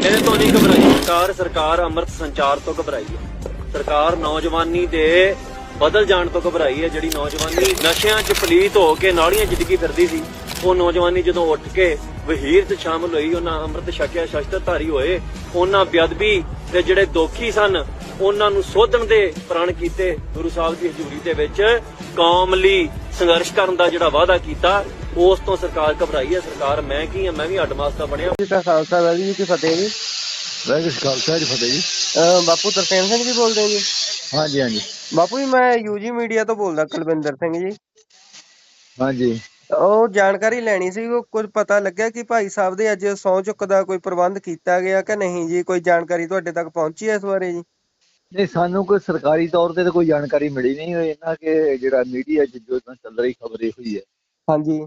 ਇਹਦੇ ਤੋਂ ਨਹੀਂ ਘਬਰਾਈ। ਸਰਕਾਰ ਸਰਕਾਰ ਅੰਮ੍ਰਿਤ ਸੰਚਾਰ ਤੋਂ ਘਬਰਾਈ ਹੈ। ਸਰਕਾਰ ਨੌਜਵਾਨੀ ਦੇ ਬਦਲ ਜਾਣ ਤੋਂ ਘਬਰਾਈ ਹੈ। ਜਿਹੜੀ ਨੌਜਵਾਨੀ ਨਸ਼ਿਆਂ 'ਚ ਪਲੀਤ ਹੋ ਕੇ ਨਾਲੀਆਂ 'ਚ ਫਿਰਦੀ ਸੀ, ਉਹ ਨੌਜਵਾਨੀ ਜਦੋਂ ਉੱਠ ਕੇ ਵਹੀਰ 'ਚ ਸ਼ਾਮਲ ਹੋਈ, ਉਹਨਾਂ ਅੰਮ੍ਰਿਤ ਛਕਿਆ, ਸ਼ਸਤਰਧਾਰੀ ਹੋਏ, ਉਹਨਾਂ ਬੇਅਦਬੀ ਤੇ ਜਿਹੜੇ ਦੋਖੀ ਸਨ, ਉਹਨਾਂ ਨੂੰ ਸੋਧਣ ਦੇ ਪ੍ਰਣ ਕੀਤੇ ਗੁਰੂ ਸਾਹਿਬ ਦੀ ਹਜ਼ੂਰੀ ਦੇ ਵਿੱਚ ਕੌਮ ਲਈ ਸੰਘਰਸ਼ ਕਰਨ ਦਾ ਜਿਹੜਾ ਵਾਅਦਾ ਕੀਤਾ ਉਸ ਤੋਂ ਸਰਕਾਰ ਘਬਰਾਈ ਹੈ ਸਰਕਾਰ ਮੈਂ ਕੀ ਹਾਂ ਮੈਂ ਵੀ ਹੱਡਮਾਸਤਾ ਬਣਿਆ। ਜੀ ਦਾ ਖਾਲਸਾ ਵਾਹਿਗੁਰੂ ਜੀ ਕੀ ਫਤਿਹ ਜੀ। ਵਾਹਿਗੁਰੂ ਜੀ ਖਾਲਸਾ ਜੀ ਫਤਿਹ ਜੀ। ਅਹ ਬਾਪੂ ਤਰਸੇਮ ਸਿੰਘ ਜੀ ਬੋਲਦੇ ਜੀ। ਹਾਂਜੀ ਹਾਂਜੀ। ਬਾਪੂ ਜੀ ਮੈਂ ਯੂਜੀ ਮੀਡੀਆ ਤੋਂ ਬੋਲਦਾ ਕੁਲਵਿੰਦਰ ਸਿੰਘ ਜੀ। ਹਾਂਜੀ। ਉਹ ਜਾਣਕਾਰੀ ਲੈਣੀ ਸੀ ਉਹ ਕੁਝ ਪਤਾ ਲੱਗਿਆ ਕਿ ਭਾਈ ਸਾਹਿਬ ਦੇ ਅੱਜ ਸਹੁੰ ਚੁੱਕ ਦਾ ਕੋਈ ਪ੍ਰਬੰਧ ਕੀਤਾ ਗਿਆ ਕਿ ਨਹੀਂ ਜੀ? ਕੋਈ ਜਾਣਕਾਰੀ ਤੁਹਾਡੇ ਤੱਕ ਪਹੁੰਚੀ ਹੈ ਇਸ ਬਾਰੇ ਜੀ? ਨਹੀਂ ਸਾਨੂੰ ਕੋਈ ਸਰਕਾਰੀ ਤੌਰ ਤੇ ਤਾਂ ਕੋਈ ਜਾਣਕਾਰੀ ਮਿਲੀ ਨਹੀਂ ਹੋਈ ਇਹਨਾਂ ਕਿ ਜਿਹੜਾ ਮੀਡੀਆ 'ਚ ਜੋ ਤਾਂ ਚੱਲ ਰਹੀ ਖਬਰ ਇਹ ਹੋਈ ਹੈ। ਹਾਂਜੀ।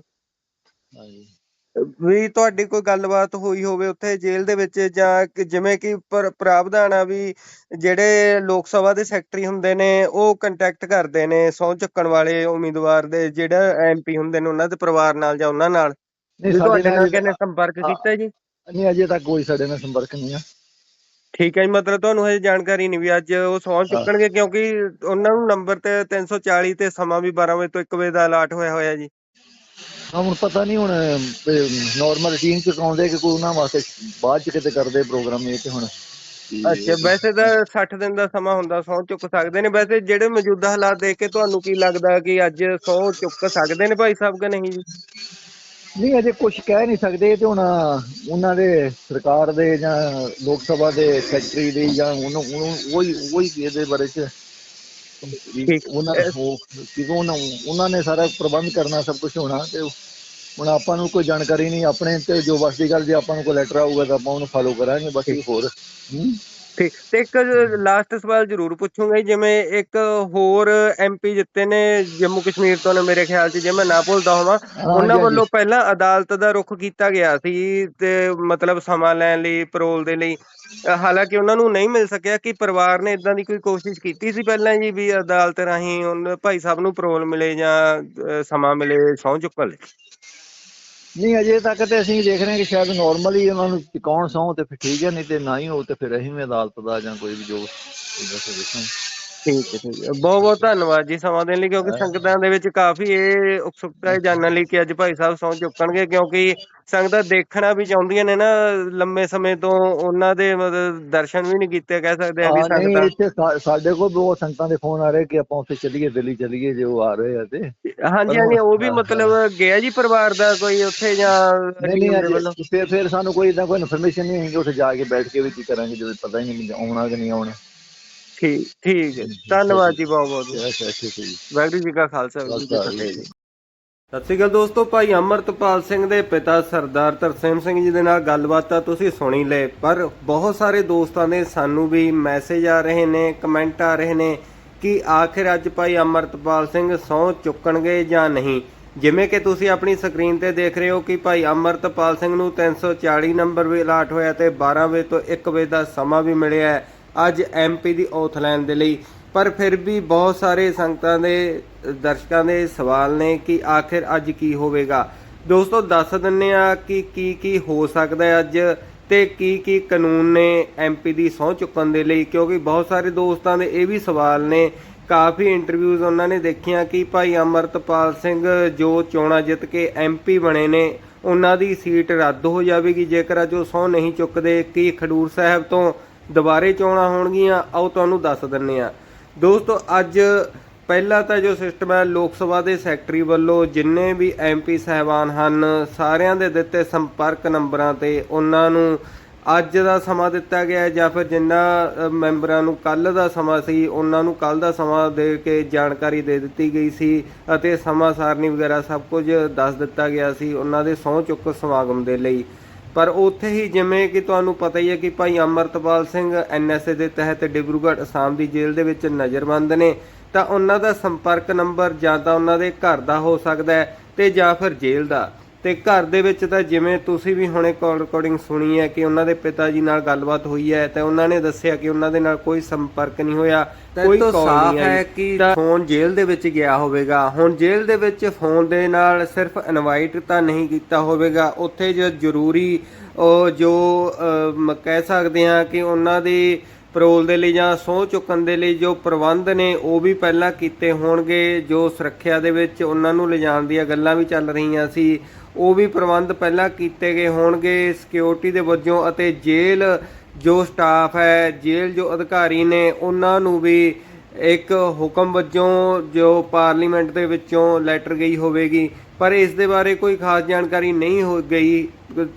ਵੀ ਤੁਹਾਡੀ ਕੋਈ ਗੱਲਬਾਤ ਹੋਈ ਹੋਵੇ ਉੱਥੇ ਜੇਲ੍ਹ ਦੇ ਵਿੱਚ ਜਾਂ ਜਿਵੇਂ ਕਿ ਪ੍ਰ- ਪ੍ਰਾਵਧਾਨ ਆ ਵੀ ਜਿਹੜੇ ਲੋਕ ਸਭਾ ਦੇ ਸੈਕਟਰੀ ਹੁੰਦੇ ਨੇ ਉਹ ਕੰਟੈਕਟ ਕਰਦੇ ਨੇ ਸਹੁੰ ਚੁੱਕਣ ਵਾਲੇ ਉਮੀਦਵਾਰ ਦੇ ਜਿਹੜਾ ਐਮਪੀ ਹੁੰਦੇ ਨੇ ਉਹਨਾਂ ਦੇ ਪਰਿਵਾਰ ਨਾਲ ਜਾਂ ਉਹਨਾਂ ਨਾਲ? ਨਹੀਂ ਸਾਡੇ ਕਿਹਨੇ ਸੰਪਰਕ। ਕੀਤਾ ਜੀ? ਨਹੀਂ ਅਜੇ ਤੱਕ ਕੋਈ ਸਾਡੇ ਨਾਲ ਸੰਪਰਕ ਨਹੀਂ ਆ। ਠੀਕ ਹੈ ਜੀ ਮਤਲਬ ਤੁਹਾਨੂੰ ਹਜੇ ਜਾਣਕਾਰੀ ਨਹੀਂ ਵੀ ਅੱਜ ਉਹ ਸਹੁੰ ਚੁੱਕਣਗੇ ਕਿਉਂਕਿ ਉਹਨਾਂ ਨੂੰ ਨੰਬਰ ਤੇ 340 ਤੇ ਸਮਾਂ ਵੀ 12 ਵਜੇ ਤੋਂ 1 ਵਜੇ ਦਾ ਅਲਾਟ ਹੋਇਆ ਹੋਇਆ ਜੀ। ਹਾਂ ਹੁਣ ਪਤਾ ਨਹੀਂ ਹੁਣ ਨਾਰਮਲ ਰੂਟੀਨ 'ਚ ਕਰਾਉਂਦੇ ਕਿ ਕੋਈ ਉਹਨਾਂ ਵਾਸਤੇ ਬਾਅਦ 'ਚ ਕਿਤੇ ਕਰਦੇ ਪ੍ਰੋਗਰਾਮ ਇਹ ਤੇ ਹੁਣ। ਅੱਛਾ ਵੈਸੇ ਤਾਂ 60 ਦਿਨ ਦਾ ਸਮਾਂ ਹੁੰਦਾ ਸਹੁੰ ਚੁੱਕ ਸਕਦੇ ਨੇ। ਵੈਸੇ ਜਿਹੜੇ ਮੌਜੂਦਾ ਹਾਲਾਤ ਦੇਖ ਕੇ ਤੁਹਾਨੂੰ ਕੀ ਲੱਗਦਾ ਕਿ ਅੱਜ ਸਹੁੰ ਚੁੱਕ ਸਕਦੇ ਨੇ ਭਾਈ ਸਾਹਿਬ ਕਿ ਨਹੀਂ ਜੀ? ਨਹੀਂ ਅਜੇ ਕੁਝ ਕਹਿ ਨਹੀਂ ਸਕਦੇ। ਤੇ ਹੁਣ ਉਹਨਾਂ ਦੇ ਸਰਕਾਰ ਦੇ ਜਾਂ ਲੋਕ ਸਭਾ ਦੇ ਸੈਕਟਰੀ ਦੇ ਜਾਂ ਉਹਨੂੰ ਉਹਨੂੰ ਉਹੀ ਉਹੀ ਇਹਦੇ ਬਾਰੇ ਚ ਉਹਨਾਂ ਉਹ ਕਿਉਂ ਉਹਨਾਂ ਉਹਨਾਂ ਨੇ ਸਾਰਾ ਪ੍ਰਬੰਧ ਕਰਨਾ ਸਭ ਕੁਝ ਹੋਣਾ ਤੇ ਹੁਣ ਆਪਾਂ ਨੂੰ ਕੋਈ ਜਾਣਕਾਰੀ ਨਹੀਂ ਆਪਣੇ ਤੇ ਜੋ ਬਸ ਦੀ ਗੱਲ ਜੇ ਆਪਾਂ ਨੂੰ ਕੋਈ ਲੈਟਰ ਆਊਗਾ ਤਾਂ ਆਪਾਂ ਉਹਨੂੰ ਫਾਲੋ ਕਰਾਂਗੇ ਬਾਕੀ ਹੋਰ ਹੂੰ। ਠੀਕ ਤੇ ਇੱਕ ਲਾਸਟ ਸਵਾਲ ਜ਼ਰੂਰ ਪੁੱਛੂੰਗਾ ਜੀ, ਜਿਵੇਂ ਇੱਕ ਹੋਰ ਐਮਪੀ ਜਿੱਤੇ ਨੇ ਜੰਮੂ ਕਸ਼ਮੀਰ ਤੋਂ ਨੇ ਮੇਰੇ ਖਿਆਲ 'ਚ ਜੇ ਮੈਂ ਨਾ ਭੁੱਲਦਾ ਹੋਵਾਂ ਉਹਨਾਂ। ਵੱਲੋਂ ਪਹਿਲਾਂ ਅਦਾਲਤ ਦਾ ਰੁਖ ਕੀਤਾ ਗਿਆ ਸੀ ਤੇ ਮਤਲਬ ਸਮਾਂ ਲੈਣ ਲਈ ਪਰੋਲ ਦੇ ਲਈ ਹਾਲਾਂਕਿ ਉਹਨਾਂ ਨੂੰ ਨਹੀਂ ਮਿਲ ਸਕਿਆ ਕਿ ਪਰਿਵਾਰ ਨੇ ਇਦਾਂ ਦੀ ਕੋਈ ਕੋਸ਼ਿਸ਼ ਕੀਤੀ ਸੀ ਪਹਿਲਾਂ ਜੀ ਵੀ ਅਦਾਲਤ ਰਾਹੀਂ ਉਹਨਾਂ ਭਾਈ ਸਾਹਿਬ ਨੂੰ ਪਰੋਲ ਮਿਲੇ ਜਾਂ ਸਮਾਂ ਮਿਲੇ ਸਹੁੰ ਚੁੱਕਣ ਲਈ ਨਹੀਂ, ਅਜੇ ਤੱਕ ਤੇ ਅਸੀਂ ਦੇਖ ਰਹੇ ਹਾਂ ਕਿ ਸ਼ਾਇਦ ਨਾਰਮਲੀ ਉਹਨਾਂ ਨੂੰ ਚੁਕਾਉਣ ਸੌ ਤੇ ਫਿਰ ਠੀਕ ਹੈ, ਨਹੀਂ ਤੇ ਨਾ ਹੀ ਹੋ ਤੇ ਫਿਰ ਅਸੀਂ ਵੀ ਅਦਾਲਤ ਦਾ ਜਾਂ ਕੋਈ ਵੀ ਜੋ ਇਹਦਾ ਫਿਰ ਠੀਕ ਹੈ ਠੀਕ ਹੈ। ਬਹੁਤ ਬਹੁਤ ਧੰਨਵਾਦ ਜੀ ਸਮਾਂ ਦੇਣ ਲਈ ਕਿਉਂਕਿ ਸੰਗਤਾਂ ਦੇ ਵਿੱਚ ਕਾਫੀ ਇਹ ਉਤਸੁਕਤਾ ਹੈ ਜਾਣਨ ਲਈ ਕਿ ਅੱਜ ਭਾਈ ਸਾਹਿਬ ਸਹੁੰ ਚੁੱਕਣਗੇ ਕਿਉਂਕਿ ਸੰਗਤਾਂ ਦੇਖਣਾ ਵੀ ਚਾਹੁੰਦੀਆਂ ਨੇ ਨਾ ਲੰਮੇ ਸਮੇਂ ਤੋਂ ਉਹਨਾਂ ਦੇ ਮਤਲਬ ਦਰਸ਼ਨ ਵੀ ਨਹੀਂ ਕੀਤੇ ਕਹਿ ਸਕਦੇ ਆ ਵੀ ਹਾਂ ਨਹੀਂ ਸੰਗਤਾਂ। ਇੱਥੇ ਸਾ- ਸਾਡੇ ਕੋਲ ਬਹੁਤ ਸੰਗਤਾਂ ਦੇ ਫੋਨ ਆ ਰਹੇ ਕਿ ਆਪਾਂ ਉੱਥੇ ਚੱਲੀਏ ਦਿੱਲੀ ਚੱਲੀਏ ਜੇ ਉਹ ਆ ਰਹੇ ਆ ਤੇ। ਹਾਂਜੀ ਹਾਂਜੀ ਉਹ ਵੀ ਹਾਂ, ਮਤਲਬ ਗਿਆ ਜੀ ਪਰਿਵਾਰ ਦਾ ਕੋਈ ਉੱਥੇ ਜਾਂ ਨਹੀਂ ਨਹੀਂ? ਅਜੇ ਫਿਰ ਫਿਰ ਸਾਨੂੰ ਕੋਈ ਇਦਾਂ ਕੋਈ ਇਨਫੋਰਮੇਸ਼ਨ ਨਹੀਂ ਹੈਗੀ ਉੱਥੇ ਜਾ ਕੇ ਬੈਠ ਕੇ ਵੀ ਕੀ ਕਰਾਂਗੇ ਜਦੋਂ ਪਤਾ ਹੀ ਨਹੀਂ ਆਉਣਾ ਕਿ ਨਹੀਂ ਆਉਣਾ। ਠੀਕ ਠੀਕ ਹੈ। ਧੰਨਵਾਦ ਜੀ ਬਹੁਤ ਬਹੁਤ। ਅੱਛਾ ਠੀਕ ਹੈ ਜੀ। ਵਾਹਿਗੁਰੂ ਜੀ ਕਾ ਖਾਲਸਾ ਵਾਹਿਗੁਰੂ ਜੀ ਕੀ ਖਾਲਸਾ, ਫਤਿਹ ਜੀ। ਸਤਿ ਸ਼੍ਰੀ ਅਕਾਲ ਦੋਸਤੋ ਭਾਈ ਅਮਰਤਪਾਲ ਸਿੰਘ ਦੇ ਪਿਤਾ ਸਰਦਾਰ ਤਰਸੇਮ ਸਿੰਘ ਜੀ ਦੇ ਨਾਲ ਗੱਲਬਾਤ ਤਾਂ ਤੁਸੀਂ ਸੁਣੀ ਲਏ ਪਰ ਬਹੁਤ ਸਾਰੇ ਦੋਸਤਾਂ ਦੇ ਸਾਨੂੰ ਵੀ ਮੈਸੇਜ ਆ ਰਹੇ ਨੇ ਕਮੈਂਟ ਆ ਰਹੇ ਨੇ ਕਿ ਆਖਿਰ ਅੱਜ ਭਾਈ ਅਮਰਤਪਾਲ ਸਿੰਘ ਸਹੁੰ ਚੁੱਕਣਗੇ ਜਾਂ ਨਹੀਂ। ਜਿਵੇਂ ਕਿ ਤੁਸੀਂ ਆਪਣੀ ਸਕਰੀਨ ਤੇ ਦੇਖ ਰਹੇ ਹੋ ਕਿ ਭਾਈ ਅਮਰਤਪਾਲ ਸਿੰਘ ਨੂੰ 340 ਨੰਬਰ ਵੀ ਅਲਾਟ ਹੋਇਆ ਤੇ 12 ਵਜੇ ਤੋਂ 1 ਵਜੇ ਦਾ ਸਮਾਂ ਵੀ ਮਿਲਿਆ ਹੈ। ਅੱਜ ਐਮਪੀ ਦੀ ਔਥ ਲੈਣ ਦੇ ਲਈ। ਪਰ ਫਿਰ ਵੀ ਬਹੁਤ ਸਾਰੇ ਸੰਗਤਾਂ ਦੇ, ਦਰਸ਼ਕਾਂ ਦੇ ਸਵਾਲ ਨੇ ਕਿ ਆਖਿਰ ਅੱਜ ਕੀ ਹੋਵੇਗਾ। ਦੋਸਤੋ, ਦੱਸ ਦਿੰਨੇ ਆ ਕਿ ਕੀ ਕੀ ਹੋ ਸਕਦਾ ਹੈ ਅੱਜ ਤੇ ਕੀ ਕੀ ਕਾਨੂੰਨ ਨੇ ਐਮਪੀ ਦੀ ਸਹੁੰ ਚੁੱਕਣ ਦੇ ਲਈ। ਕਿਉਂਕਿ ਬਹੁਤ ਸਾਰੇ ਦੋਸਤਾਂ ਦੇ ਇਹ ਵੀ ਸਵਾਲ ਨੇ। ਕਾਫੀ ਇੰਟਰਵਿਊਜ਼ ਉਹਨਾਂ ਨੇ ਦੇਖੀਆਂ ਕਿ ਭਾਈ ਅਮਰਤਪਾਲ ਸਿੰਘ ਜੋ ਚੋਣਾਂ ਜਿੱਤ ਕੇ ਐਮਪੀ ਬਣੇ ਨੇ, ਉਹਨਾਂ ਦੀ ਸੀਟ ਰੱਦ ਹੋ ਜਾਵੇਗੀ। ਜੇਕਰ ਅੱਜ ਉਹ ਸਹੁੰ ਨਹੀਂ ਚੁੱਕਦੇ, ਕੀ ਖਡੂਰ ਸਾਹਿਬ ਤੋਂ ਦੁਬਾਰੇ ਚੋਣਾਂ ਹੋਣਗੀਆਂ, ਆਓ ਤੁਹਾਨੂੰ ਦੱਸ ਦਿੰਨੇ ਆ ਦੋਸਤੋ, ਅੱਜ ਪਹਿਲਾ ਤਾਂ ਜੋ ਸਿਸਟਮ ਹੈ, ਲੋਕ ਸਭਾ ਦੇ ਸੈਕਟਰੀ ਵੱਲੋਂ ਜਿੰਨੇ ਵੀ ਐਮਪੀ ਸਹਿਬਾਨ ਹਨ, ਸਾਰਿਆਂ ਦੇ ਦਿੱਤੇ ਸੰਪਰਕ ਨੰਬਰਾਂ ਤੇ ਉਹਨਾਂ ਨੂੰ ਅੱਜ ਦਾ ਸਮਾਂ ਦਿੱਤਾ ਗਿਆ ਜਾਂ ਫਿਰ ਜਿੰਨਾ ਮੈਂਬਰਾਂ ਨੂੰ ਕੱਲ ਦਾ ਸਮਾਂ ਸੀ, ਉਹਨਾਂ ਨੂੰ ਕੱਲ ਦਾ ਸਮਾਂ ਦੇ ਕੇ ਜਾਣਕਾਰੀ ਦੇ ਦਿੱਤੀ ਗਈ ਸੀ ਅਤੇ ਸਮਾਂ ਸਾਰਣੀ ਵਗੈਰਾ ਸਭ ਕੁਝ ਦੱਸ ਦਿੱਤਾ ਗਿਆ ਸੀ ਉਹਨਾਂ ਦੇ ਸਹੁੰ ਚੁੱਕ ਸਮਾਗਮ ਦੇ ਲਈ। ਪਰ ਉੱਥੇ ਹੀ ਜਿਵੇਂ ਕਿ ਤੁਹਾਨੂੰ ਪਤਾ ਹੀ ਹੈ ਕਿ ਭਾਈ ਅਮਰਤਪਾਲ ਸਿੰਘ ਐਨਐਸਏ ਦੇ ਤਹਿਤ ਡਿਬਰੂਗੜ੍ਹ ਅਸਾਮ ਦੀ ਜੇਲ੍ਹ ਦੇ ਵਿੱਚ ਨਜ਼ਰਬੰਦ ਨੇ, ਤਾਂ ਉਹਨਾਂ ਦਾ ਸੰਪਰਕ ਨੰਬਰ ਜਾਂ ਤਾਂ ਉਹਨਾਂ ਦੇ ਘਰ ਦਾ ਹੋ ਸਕਦਾ ਹੈ ਤੇ ਜਾਂ ਫਿਰ ਜੇਲ੍ਹ ਦਾ। ਤੇ ਘਰ ਦੇ ਵਿੱਚ ਤਾਂ ਜਿਵੇਂ ਤੁਸੀਂ ਵੀ ਹੁਣੇ ਕਾਲ ਰਿਕਾਰਡਿੰਗ ਸੁਣੀ ਹੈ ਕਿ ਉਹਨਾਂ ਦੇ ਪਿਤਾ ਜੀ ਨਾਲ ਗੱਲਬਾਤ ਹੋਈ ਹੈ ਤੇ ਉਹਨਾਂ ਨੇ ਦੱਸਿਆ ਕਿ ਉਹਨਾਂ ਦੇ ਨਾਲ ਕੋਈ ਸੰਪਰਕ ਨਹੀਂ ਹੋਇਆ ਕੋਈ ਕਾਲ ਸਾਫ਼ ਹੈ ਕਿ ਫੋਨ ਜੇਲ੍ਹ ਦੇ ਵਿੱਚ ਗਿਆ ਹੋਵੇਗਾ। ਹੁਣ ਜੇਲ੍ਹ ਦੇ ਵਿੱਚ ਫੋਨ ਦੇ ਨਾਲ ਸਿਰਫ ਇਨਵਾਈਟ ਤਾਂ ਨਹੀਂ ਕੀਤਾ ਹੋਵੇਗਾ। ਉੱਥੇ ਜੋ ਜ਼ਰੂਰੀ ਉਹ ਜੋ ਕਹਿ ਸਕਦੇ ਹਾਂ ਕਿ ਉਹਨਾਂ ਦੀ ਪਰੋਲ ਦੇ ਲਈ ਜਾਂ ਸਹੁੰ ਚੁੱਕਣ ਦੇ ਲਈ ਜੋ ਪ੍ਰਬੰਧ ਨੇ ਉਹ ਵੀ ਪਹਿਲਾਂ ਕੀਤੇ ਹੋਣਗੇ, ਜੋ ਸੁਰੱਖਿਆ ਦੇ ਵਿੱਚ ਉਹਨਾਂ ਨੂੰ ਲਿਜਾਣ ਦੀਆਂ ਗੱਲਾਂ ਵੀ ਚੱਲ ਰਹੀਆਂ ਸੀ, ਉਹ ਵੀ ਪ੍ਰਬੰਧ ਪਹਿਲਾਂ ਕੀਤੇ ਗਏ ਹੋਣਗੇ। ਸਿਕਿਉਰਿਟੀ ਦੇ ਵਜੋਂ ਅਤੇ ਜੇਲ੍ਹ ਜੋ ਸਟਾਫ ਹੈ, ਜੇਲ੍ਹ ਜੋ ਅਧਿਕਾਰੀ ਨੇ, ਉਹਨਾਂ ਨੂੰ ਵੀ ਇੱਕ ਹੁਕਮ ਵਜੋਂ ਜੋ ਪਾਰਲੀਮੈਂਟ ਦੇ ਵਿੱਚੋਂ ਲੈਟਰ ਗਈ ਹੋਵੇਗੀ। ਪਰ ਇਸ ਦੇ ਬਾਰੇ ਕੋਈ ਖਾਸ ਜਾਣਕਾਰੀ ਨਹੀਂ ਹੋ ਗਈ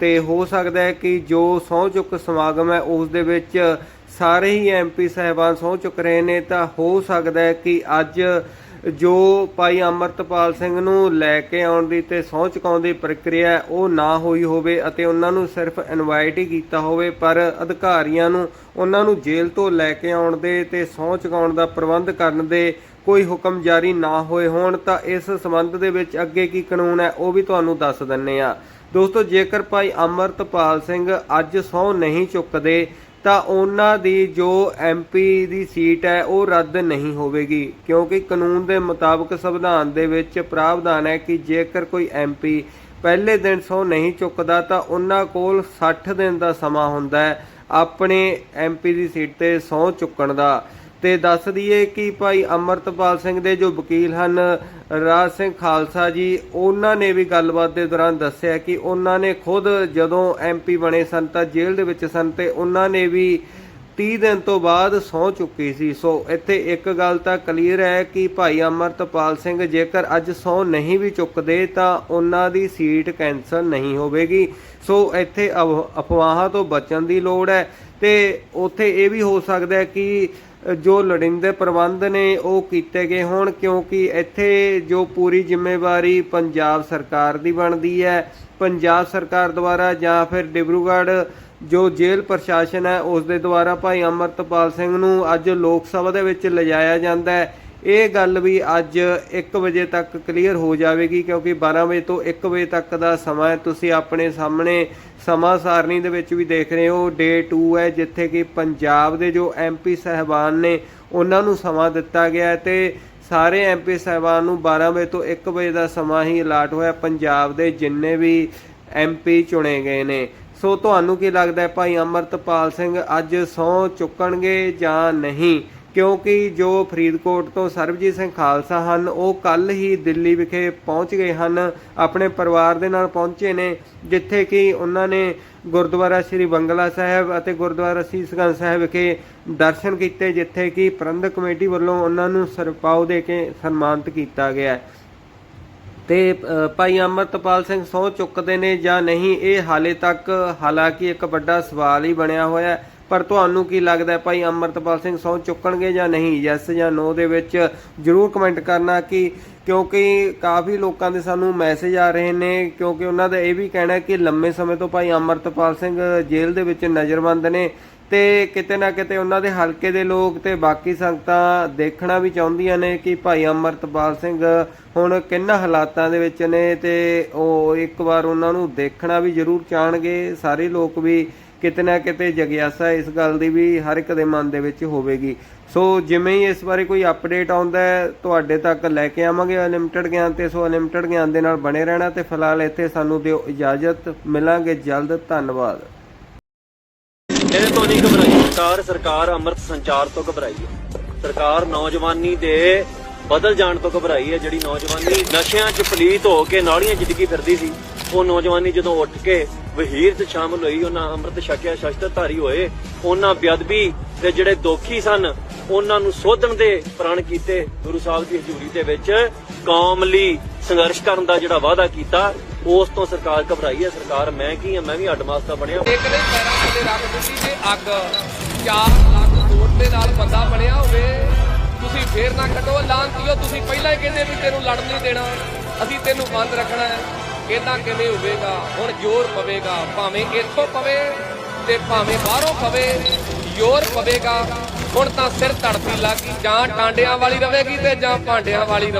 ਤੇ ਹੋ ਸਕਦਾ ਹੈ ਕਿ ਜੋ ਸਹੁੰ ਚੁੱਕ ਸਮਾਗਮ ਹੈ, ਉਸ ਦੇ ਵਿੱਚ ਸਾਰੇ ਹੀ ਐਮਪੀ ਸਹਿਬਾਨ ਸਹੁੰ ਚੁੱਕ ਰਹੇ ਨੇ, ਤਾਂ ਹੋ ਸਕਦਾ ਹੈ ਕਿ ਅੱਜ ਜੋ ਭਾਈ ਅਮਰਤਪਾਲ ਸਿੰਘ ਨੂੰ ਲੈ ਕੇ ਆਉਣ ਦੀ ਤੇ ਸਹੁੰ ਚੁਕਾਉਣ ਦੀ ਪ੍ਰਕਿਰਿਆ ਉਹ ਨਾ ਹੋਈ ਹੋਵੇ ਅਤੇ ਉਹਨਾਂ ਨੂੰ ਸਿਰਫ ਇਨਵਾਈਟ ਹੀ ਕੀਤਾ ਹੋਵੇ, ਪਰ ਅਧਿਕਾਰੀਆਂ ਨੂੰ, ਉਹਨਾਂ ਨੂੰ ਜੇਲ੍ਹ ਤੋਂ ਲੈ ਕੇ ਆਉਣ ਦੇ ਤੇ ਸਹੁੰ ਚੁਕਾਉਣ ਦਾ ਪ੍ਰਬੰਧ ਕਰਨ ਦੇ ਕੋਈ ਹੁਕਮ ਜਾਰੀ ਨਾ ਹੋਏ ਹੋਣ, ਤਾਂ ਇਸ ਸੰਬੰਧ ਦੇ ਵਿੱਚ ਅੱਗੇ ਕੀ ਕਾਨੂੰਨ ਹੈ, ਉਹ ਵੀ ਤੁਹਾਨੂੰ ਦੱਸ ਦਿੰਨੇ ਆ ਦੋਸਤੋ, ਜੇਕਰ ਭਾਈ ਅਮਰਤਪਾਲ ਸਿੰਘ ਅੱਜ ਸਹੁੰ ਨਹੀਂ ਚੁੱਕਦੇ, ਤਾਂ ਉਹਨਾਂ ਦੀ ਜੋ ਐਮਪੀ ਦੀ ਸੀਟ ਹੈ, ਉਹ ਰੱਦ ਨਹੀਂ ਹੋਵੇਗੀ। ਕਿਉਂਕਿ ਕਾਨੂੰਨ ਦੇ ਮੁਤਾਬਕ ਸੰਵਿਧਾਨ ਦੇ ਵਿੱਚ ਪ੍ਰਾਵਧਾਨ ਹੈ ਕਿ ਜੇਕਰ ਕੋਈ ਐਮਪੀ ਪਹਿਲੇ ਦਿਨ ਸਹੁੰ ਨਹੀਂ ਚੁੱਕਦਾ, ਤਾਂ ਉਹਨਾਂ ਕੋਲ 60 ਦਿਨ ਦਾ ਸਮਾਂ ਹੁੰਦਾ ਹੈ ਆਪਣੇ ਐਮਪੀ ਦੀ ਸੀਟ ਤੇ ਸਹੁੰ ਚੁੱਕਣ ਦਾ। ਤੇ ਦੱਸ ਦਈਏ ਕਿ ਭਾਈ ਅਮਰਤਪਾਲ ਸਿੰਘ ਦੇ ਜੋ ਵਕੀਲ ਹਨ, ਰਾਜ ਸਿੰਘ ਖਾਲਸਾ ਜੀ, ਉਹਨਾਂ ਨੇ ਵੀ ਗੱਲਬਾਤ ਦੇ ਦੌਰਾਨ ਦੱਸਿਆ ਕਿ ਉਹਨਾਂ ਨੇ ਖੁਦ ਜਦੋਂ ਐਮਪੀ ਬਣੇ ਸਨ ਤਾਂ ਜੇਲ੍ਹ ਦੇ ਵਿੱਚ ਸਨ ਤੇ ਉਹਨਾਂ ਨੇ ਵੀ 30 ਦਿਨ ਤੋਂ ਬਾਅਦ ਸਹੁੰ ਚੁੱਕੀ ਸੀ। ਸੋ ਇੱਥੇ ਇੱਕ ਗੱਲ ਤਾਂ ਕਲੀਅਰ ਹੈ ਕਿ ਭਾਈ ਅਮਰਤਪਾਲ ਸਿੰਘ ਜੇਕਰ ਅੱਜ ਸਹੁੰ ਨਹੀਂ ਵੀ ਚੁੱਕਦੇ ਤਾਂ ਉਹਨਾਂ ਦੀ ਸੀਟ ਕੈਂਸਲ ਨਹੀਂ ਹੋਵੇਗੀ। ਸੋ ਇੱਥੇ ਅਫ- ਅਫਵਾਹਾਂ ਤੋਂ ਬਚਣ ਦੀ ਲੋੜ ਹੈ ਤੇ ਉੱਥੇ ਇਹ ਵੀ ਹੋ ਸਕਦਾ ਹੈ ਕਿ ਜੋ ਲੋੜੀਂਦੇ ਪ੍ਰਬੰਧ ਨੇ ਉਹ ਕੀਤੇ ਗਏ ਹੋਣ, ਕਿਉਂਕਿ ਇੱਥੇ ਜੋ ਪੂਰੀ ਜ਼ਿੰਮੇਵਾਰੀ ਪੰਜਾਬ ਸਰਕਾਰ ਦੀ ਬਣਦੀ ਹੈ। ਪੰਜਾਬ ਸਰਕਾਰ ਦੁਆਰਾ ਜਾਂ ਫਿਰ ਡਿਬਰੂਗੜ੍ਹ ਜੋ ਜੇਲ੍ਹ ਪ੍ਰਸ਼ਾਸਨ ਹੈ, ਉਸ ਦੇ ਦੁਆਰਾ ਭਾਈ ਅਮਰਤਪਾਲ ਸਿੰਘ ਨੂੰ ਅੱਜ ਲੋਕ ਸਭਾ ਦੇ ਵਿੱਚ ਲਿਜਾਇਆ ਜਾਂਦਾ ਹੈ। ਇਹ ਗੱਲ ਵੀ ਅੱਜ 1 ਵਜੇ ਤੱਕ ਕਲੀਅਰ ਹੋ ਜਾਵੇਗੀ, ਕਿਉਂਕਿ 12 ਵਜੇ ਤੋਂ 1 ਵਜੇ ਤੱਕ ਦਾ ਸਮਾਂ ਹੈ। ਤੁਸੀਂ ਆਪਣੇ ਸਾਹਮਣੇ ਸਮਾਂ ਸਾਰਣੀ ਦੇ ਵਿੱਚ ਵੀ ਦੇਖ ਰਹੇ ਹੋ। ਡੇ 2 ਹੈ, ਜਿੱਥੇ ਕਿ ਪੰਜਾਬ ਦੇ ਜੋ ਐਮਪੀ ਸਹਿਬਾਨ ਨੇ, ਉਹਨਾਂ ਨੂੰ ਸਮਾਂ ਦਿੱਤਾ ਗਿਆ ਹੈ ਤੇ ਸਾਰੇ ਐਮਪੀ ਸਹਿਬਾਨ ਨੂੰ 12 ਵਜੇ ਤੋਂ 1 ਵਜੇ ਦਾ ਸਮਾਂ ਹੀ ਅਲਾਟ ਹੋਇਆ। ਪੰਜਾਬ ਦੇ ਜਿੰਨੇ ਵੀ ਐਮਪੀ ਚੁਣੇ ਗਏ ਨੇ। ਸੋ ਤੁਹਾਨੂੰ ਕੀ ਲੱਗਦਾ ਹੈ, ਭਾਈ ਅਮਰਤਪਾਲ ਸਿੰਘ ਅੱਜ ਸਹੁੰ ਚੁੱਕਣਗੇ ਜਾਂ ਨਹੀਂ? ਕਿਉਂਕਿ ਜੋ ਫਰੀਦਕੋਟ ਤੋਂ ਸਰਬਜੀਤ ਸਿੰਘ ਖਾਲਸਾ ਹਨ, ਉਹ ਕੱਲ ਹੀ ਦਿੱਲੀ ਵਿਖੇ ਪਹੁੰਚ ਗਏ ਹਨ, ਆਪਣੇ ਪਰਿਵਾਰ ਦੇ ਨਾਲ ਪਹੁੰਚੇ ਨੇ, ਜਿੱਥੇ ਕਿ ਉਹਨਾਂ ਨੇ ਗੁਰਦੁਆਰਾ ਸ੍ਰੀ ਬੰਗਲਾ ਸਾਹਿਬ ਅਤੇ ਗੁਰਦੁਆਰਾ ਸੀਸਗੰਜ ਸਾਹਿਬ ਵਿਖੇ ਦਰਸ਼ਨ ਕੀਤੇ, ਜਿੱਥੇ ਕਿ ਪ੍ਰਬੰਧਕ ਕਮੇਟੀ ਵੱਲੋਂ ਉਹਨਾਂ ਨੂੰ ਸਰਪਾਉ ਦੇ ਕੇ ਸਨਮਾਨਿਤ ਕੀਤਾ ਗਿਆ ਹੈ। ਤੇ ਭਾਈ ਅਮਰਤਪਾਲ ਸਿੰਘ ਸਹੁੰ ਚੁੱਕਦੇ ਨੇ ਜਾਂ ਨਹੀਂ, ਇਹ ਹਾਲੇ ਤੱਕ ਹਾਲਾਂਕਿ ਇੱਕ ਵੱਡਾ ਸਵਾਲ ਹੀ ਬਣਿਆ ਹੋਇਆ ਹੈ। ਪਰ ਤੁਹਾਨੂੰ ਕੀ ਲੱਗਦਾ ਭਾਈ ਅਮਰਤਪਾਲ ਸਿੰਘ ਸਹੁੰ ਚੁੱਕਣਗੇ ਜਾਂ ਨਹੀਂ? ਯੈਸ ਜਾਂ ਨੋ ਦੇ ਵਿੱਚ ਜਰੂਰ ਕਮੈਂਟ ਕਰਨਾ ਕਿ ਕਿਉਂਕਿ ਕਾਫੀ ਲੋਕਾਂ ਦੇ ਸਾਨੂੰ ਮੈਸੇਜ ਆ ਰਹੇ ਨੇ, ਕਿਉਂਕਿ ਉਹਨਾਂ ਦਾ ਇਹ ਵੀ ਕਹਿਣਾ ਕਿ ਲੰਮੇ ਸਮੇਂ ਤੋਂ ਭਾਈ ਅਮਰਤਪਾਲ ਸਿੰਘ ਜੇਲ੍ਹ ਦੇ ਵਿੱਚ ਨਜ਼ਰਬੰਦ ਨੇ ਤੇ ਕਿਤੇ ਨਾ ਕਿਤੇ ਉਹਨਾਂ ਦੇ ਹਲਕੇ ਦੇ ਲੋਕ ਤੇ ਬਾਕੀ ਸੰਗਤਾਂ ਦੇਖਣਾ ਵੀ ਚਾਹੁੰਦੀਆਂ ਨੇ ਕਿ ਭਾਈ ਅਮਰਤਪਾਲ ਸਿੰਘ ਹੁਣ ਕਿੰਨਾ ਹਾਲਾਤਾਂ ਦੇ ਵਿੱਚ ਨੇ ਤੇ ਉਹ ਇੱਕ ਵਾਰ ਉਹਨਾਂ ਨੂੰ ਦੇਖਣਾ ਵੀ ਜ਼ਰੂਰ ਚਾਹਣਗੇ। ਸਾਰੇ ਲੋਕ ਵੀ ਕਿਤੇ ਨਾ ਕਿਤੇ ਜਗਿਆਸਾ ਇਸ ਗੱਲ ਦੀ ਵੀ ਹਰ ਇੱਕ ਦੇ ਮਨ ਦੇ ਵਿੱਚ ਹੋਵੇਗੀ। ਸੋ ਜਿਵੇਂ ਹੀ ਇਸ ਬਾਰੇ ਕੋਈ ਅਪਡੇਟ ਆਉਂਦਾ ਹੈ, ਤੁਹਾਡੇ ਤੱਕ ਲੈ ਕੇ ਆਵਾਂਗੇ ਅਨਲਿਮਟਿਡ ਗਿਆਨ ਤੇ। ਸੋ ਅਨਲਿਮਟਿਡ ਗਿਆਨ ਦੇ ਨਾਲ ਬਣੇ ਰਹਿਣਾ ਤੇ ਫਿਲਹਾਲ ਇੱਥੇ ਸਾਨੂੰ ਦਿਓ ਇਜਾਜ਼ਤ। ਮਿਲਾਂਗੇ ਜਲਦ। ਧੰਨਵਾਦ। ਇਹਦੇ ਤੋਂ ਨਹੀਂ ਘਬਰਾਈ ਸਰਕਾਰ ਸਰਕਾਰ ਅੰਮ੍ਰਿਤ ਸੰਚਾਰ ਤੋਂ ਘਬਰਾਈ ਹੈ ਸਰਕਾਰ ਨੌਜਵਾਨੀ ਦੇ ਬਦਲ ਜਾਣ ਤੋਂ ਘਬਰਾਈ ਹੈ। ਜਿਹੜੀ ਨੌਜਵਾਨੀ ਨਸ਼ਿਆਂ 'ਚ ਪਲੀਤ ਹੋ ਕੇ ਨਾਲੀਆਂ 'ਚ ਡਿੱਗੀ ਫਿਰਦੀ ਸੀ, ਉਹ ਨੌਜਵਾਨੀ ਜਦੋਂ ਉੱਠ ਕੇ ਵਹੀਰ 'ਚ ਸ਼ਾਮਲ ਹੋਈ ਉਹਨਾਂ ਅੰਮ੍ਰਿਤ ਛਕਿਆ, ਸ਼ਸਤਰਧਾਰੀ ਹੋਏ। ਉਹਨਾਂ ਬੇਅਦਬੀ ਦੇ ਜਿਹੜੇ ਦੋਖੀ ਸਨ, ਉਹਨਾਂ ਨੂੰ ਸੋਧਣ ਦੇ ਪ੍ਰਣ ਕੀਤੇ ਗੁਰੂ ਸਾਹਿਬ ਦੀ ਹਜ਼ੂਰੀ ਦੇ ਵਿੱਚ। ਕੌਮ ਲਈ ਸੰਘਰਸ਼ ਕਰਨ ਦਾ ਜਿਹੜਾ ਵਾਅਦਾ ਕੀਤਾ, ਉਸ ਤੋਂ ਸਰਕਾਰ ਘਬਰਾਈ ਹੈ। ਸਰਕਾਰ, ਮੈਂ ਕੀ ਹਾਂ? ਮੈਂ ਵੀ ਹੱਡਮਾਸਤਾ ਬਣਿਆ। ਇੱਕ ਨੇ ਪੈਰਾਂ ਥੱਲੇ ਰੱਖ ਦਿੱਤੀ ਤੇ ਅੱਗ 4 ਲੱਖ ਵੋਟ ਦੇ ਨਾਲ ਬੰਦਾ ਬਣਿਆ ਹੋਵੇ। ਤੁਸੀਂ ਫੇਰ ਨਾ ਕੱਢੋ ਲਾਂਤੀਓ ਤੁਸੀਂ ਪਹਿਲਾਂ ਹੀ ਕਹਿੰਦੇ ਵੀ ਤੈਨੂੰ ਲੜਨ ਨਹੀਂ ਦੇਣਾ। ਅਸੀਂ ਤੈਨੂੰ ਬੰਦ ਰੱਖਣਾ ਹੈ। ਇਦਾਂ ਕਿਵੇਂ ਹੋਵੇਗਾ, ਹੁਣ ਜ਼ੋਰ ਪਵੇਗਾ, ਭਾਵੇਂ ਇੱਥੋਂ ਪਵੇ ਤੇ ਭਾਵੇਂ ਬਾਹਰੋਂ ਪਵੇ, ਜ਼ੋਰ ਪਵੇਗਾ। ਹੁਣ ਤਾਂ ਸਿਰ ਧੜਪੀ ਲੱਗੀ ਜਾਂ ਟਾਂਡਿਆਂ ਵਾਲੀ ਰਵੇਗੀ ਤੇ ਜਾਂ ਭਾਂਡਿਆਂ ਵਾਲੀ ਰਵੇ-